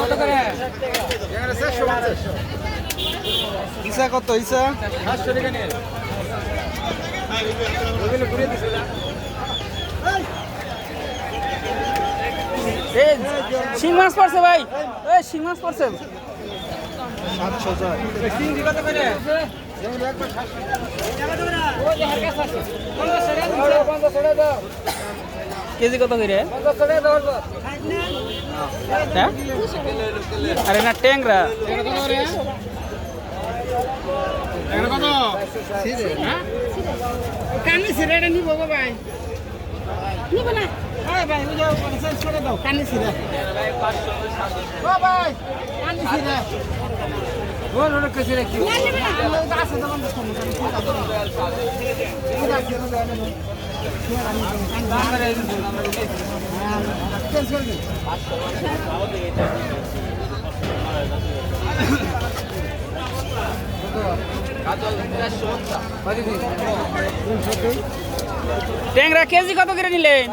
কত করে ইসা কত ইসা টাকা শিং মাছ পড়ছে ভাই এই শিং মাছ পড়ছে সাতশো করে কেজি কত করে? হ্যাঁ? আরে না, ট্যাংরা। কানি সিরাটা নিব গো ভাই নিব না হ্যাঁ? সিরা ওটা কেজি রাখি আছে দোকান তো চেঞ্জ করে দিন ট্যাংরা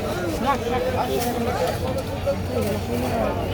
Yeah, yeah, yeah.